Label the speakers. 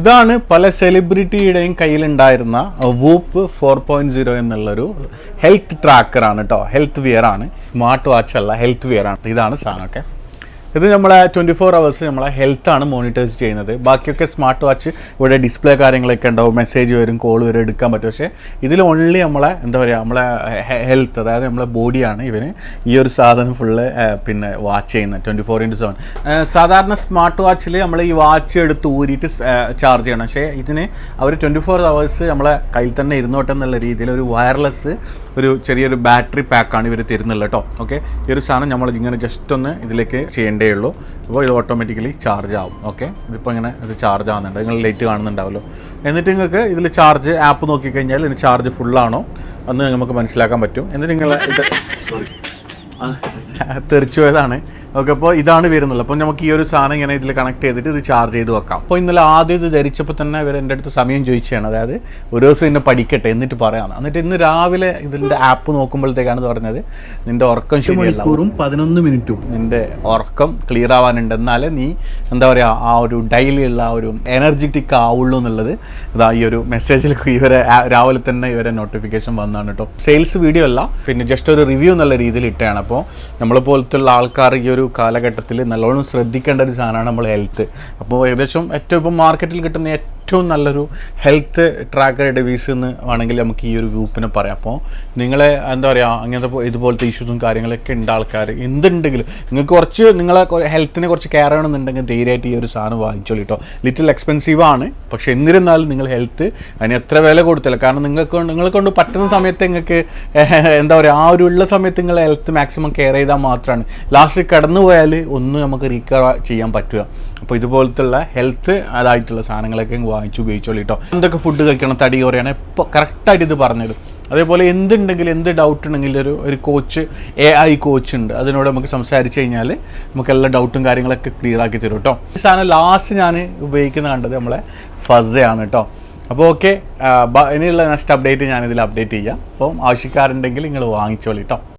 Speaker 1: ഇതാണ് പല സെലിബ്രിറ്റിയുടെയും കയ്യിലുണ്ടായിരുന്ന വൂപ്പ് ഫോർ പോയിന്റ് സീറോ എന്നുള്ളൊരു ഹെൽത്ത് ട്രാക്കറാണ് കേട്ടോ ഹെൽത്ത് വിയർ ആണ്. സ്മാർട്ട് വാച്ച് അല്ല ഹെൽത്ത് വിയർ ആണ്. ഇതാണ് സാധനമൊക്കെ. ഇത് നമ്മളെ ട്വന്റി ഫോർ അവേഴ്സ് നമ്മളെ ഹെൽത്താണ് മോണിറ്റേഴ്സ് ചെയ്യുന്നത്. ബാക്കിയൊക്കെ സ്മാർട്ട് വാച്ച് ഇവിടെ ഡിസ്പ്ലേ കാര്യങ്ങളൊക്കെ ഉണ്ടാവും. മെസ്സേജ് വരും കോൾ വരും എടുക്കാൻ പറ്റും. പക്ഷേ ഇതിൽ ഓൺലി നമ്മളെ എന്താ പറയുക നമ്മളെ ഹെൽത്ത് അതായത് നമ്മളെ ബോഡിയാണ് ഇവന് ഈ ഒരു സാധനം ഫുള്ള് പിന്നെ വാച്ച് ചെയ്യുന്നത്. ട്വന്റി ഫോർ ഇന്റു സെവൻ സാധാരണ സ്മാർട്ട് വാച്ചിൽ നമ്മൾ ഈ വാച്ച് എടുത്ത് ഊരിയിട്ട് ചാർജ് ചെയ്യണം. പക്ഷേ ഇതിന് അവർ ട്വന്റി ഫോർ അവേഴ്സ് നമ്മളെ കയ്യിൽ തന്നെ ഇരുന്നോട്ടെ എന്നുള്ള രീതിയിൽ ഒരു വയർലെസ് ഒരു ചെറിയൊരു ബാറ്ററി പാക്കാണ് ഇവർ തരുന്നുള്ളത് കേട്ടോ. ഓക്കെ ഈ ഒരു സാധനം നമ്മൾ ഇങ്ങനെ ജസ്റ്റ് ഒന്ന് ഇതിലേക്ക് ചെയ്യേണ്ടേ ഉള്ളൂ. അപ്പോൾ ഇത് ഓട്ടോമാറ്റിക്കലി ചാർജ് ആവും. ഓക്കെ ഇതിപ്പോൾ ഇങ്ങനെ ഇത് ചാർജ് ആവുന്നുണ്ട്. നിങ്ങൾ ലൈറ്റ് കാണുന്നുണ്ടാവല്ലോ. എന്നിട്ട് നിങ്ങൾക്ക് ഇതിൽ ചാർജ് ആപ്പ് നോക്കിക്കഴിഞ്ഞാൽ ഇതിന് ചാർജ് ഫുള്ളാണോ എന്ന് നമുക്ക് മനസ്സിലാക്കാൻ പറ്റും. എന്നിട്ട് നിങ്ങൾ ഇത് സോറി തെറിച്ചു പോയതാണ്. ഓക്കെ അപ്പോൾ ഇതാണ് വരുന്നത് അപ്പോൾ നമുക്ക് ഈ ഒരു സാധനം ഇങ്ങനെ ഇതിൽ കണക്ട് ചെയ്തിട്ട് ഇത് ചാർജ് ചെയ്ത് വെക്കാം. അപ്പോൾ ഇന്നലെ ആദ്യം ഇത് ധരിച്ചപ്പോൾ തന്നെ ഇവർ എന്റെ അടുത്ത് സമയം ചോദിച്ചതാണ്. അതായത് ഒരു ദിവസം ഇന്നെ പഠിക്കട്ടെ എന്നിട്ട് പറയാം എന്നിട്ട് ഇന്ന് രാവിലെ ഇതിന്റെ ആപ്പ് നോക്കുമ്പോഴത്തേക്കാണ് പറഞ്ഞത്. നിന്റെ ഉറക്കം
Speaker 2: മണിക്കൂറും പതിനൊന്ന് മിനിറ്റും.
Speaker 1: നിന്റെ ഉറക്കം ക്ലിയർ ആവാനുണ്ട്. എന്നാലേ നീ എന്താ പറയുക ആ ഒരു ഡെയിലി ഉള്ള ആ ഒരു എനർജറ്റിക് ആവുള്ളൂ എന്നുള്ളത് ഇതാ ഈ ഒരു മെസ്സേജിൽ ഇവരെ രാവിലെ തന്നെ ഇവരെ നോട്ടിഫിക്കേഷൻ വന്നാണ് കേട്ടോ. സെയിൽസ് വീഡിയോ അല്ല. പിന്നെ ജസ്റ്റ് ഒരു റിവ്യൂ എന്നുള്ള രീതിയിൽ ഇട്ടാണ് അപ്പോൾ നമ്മളെ പോലത്തുള്ള ആൾക്കാർ ഈ ഒരു കാലഘട്ടത്തിൽ നല്ലോണം ശ്രദ്ധിക്കേണ്ട ഒരു സാധനമാണ് നമ്മൾ ഹെൽത്ത് അപ്പോൾ ഏകദേശം ഏറ്റവും ഇപ്പോൾ മാർക്കറ്റിൽ കിട്ടുന്ന ഏറ്റവും നല്ലൊരു ഹെൽത്ത് ട്രാക്കർ ഡിവൈസ് എന്ന് വേണമെങ്കിൽ നമുക്ക് ഈ ഒരു ഗ്രൂപ്പിനെ പറയാം. അപ്പോൾ നിങ്ങളെ എന്താ പറയുക അങ്ങനത്തെ ഇതുപോലത്തെ ഇഷ്യൂസും കാര്യങ്ങളൊക്കെ ഉണ്ട് ആൾക്കാർ എന്തുണ്ടെങ്കിലും നിങ്ങൾക്ക് കുറച്ച് നിങ്ങളെ ഹെൽത്തിനെ കുറച്ച് കെയർ ആണെന്നുണ്ടെങ്കിൽ ധൈര്യമായിട്ട് ഈ ഒരു സാധനം വാങ്ങിച്ചോളൂ കേട്ടോ ലിറ്റിൽ എക്സ്പെൻസീവ് ആണ്. പക്ഷേ എന്നിരുന്നാലും നിങ്ങൾ ഹെൽത്ത് അതിന് എത്ര വില കൊടുത്തില്ല കാരണം നിങ്ങൾക്ക് നിങ്ങളെ കൊണ്ട് പറ്റുന്ന സമയത്ത് നിങ്ങൾക്ക് എന്താ പറയുക ആ ഒരു ഉള്ള സമയത്ത് നിങ്ങൾ ഹെൽത്ത് മാക്സിമം കെയർ ചെയ്താൽ മാത്രമാണ് ലാസ്റ്റ് കടന്നു പോയാൽ ഒന്നും നമുക്ക് റീക്കവർ ചെയ്യാൻ പറ്റുക. അപ്പോൾ ഇതുപോലത്തുള്ള ഹെൽത്ത് അതായിട്ടുള്ള സാധനങ്ങളൊക്കെ അങ്ങ് വാങ്ങിച്ച് ഉപയോഗിച്ചോളൂ കേട്ടോ എന്തൊക്കെ ഫുഡ് കഴിക്കണം തടി കുറയാണ് ഇപ്പോൾ കറക്റ്റായിട്ട് ഇത് പറഞ്ഞുതരും. അതേപോലെ എന്തുണ്ടെങ്കിലും എന്ത് ഡൗട്ട് ഉണ്ടെങ്കിലും ഒരു ഒരു കോച്ച് എ ഐ കോച്ച് ഉണ്ട്. അതിനോട് നമുക്ക് സംസാരിച്ച് കഴിഞ്ഞാൽ നമുക്ക് എല്ലാ ഡൗട്ടും കാര്യങ്ങളൊക്കെ ക്ലിയർ ആക്കി തരും കേട്ടോ ഈ സാധനം ലാസ്റ്റ് ഞാൻ ഉപയോഗിക്കുന്ന കണ്ടത് നമ്മളെ ഫസയാണ് കേട്ടോ അപ്പോൾ ഓക്കെ ഇനിയുള്ള നെക്സ്റ്റ് അപ്ഡേറ്റ് ഞാനിതിൽ അപ്ഡേറ്റ് ചെയ്യാം. അപ്പം ആവശ്യക്കാരുണ്ടെങ്കിൽ നിങ്ങൾ വാങ്ങിച്ചോളി കേട്ടോ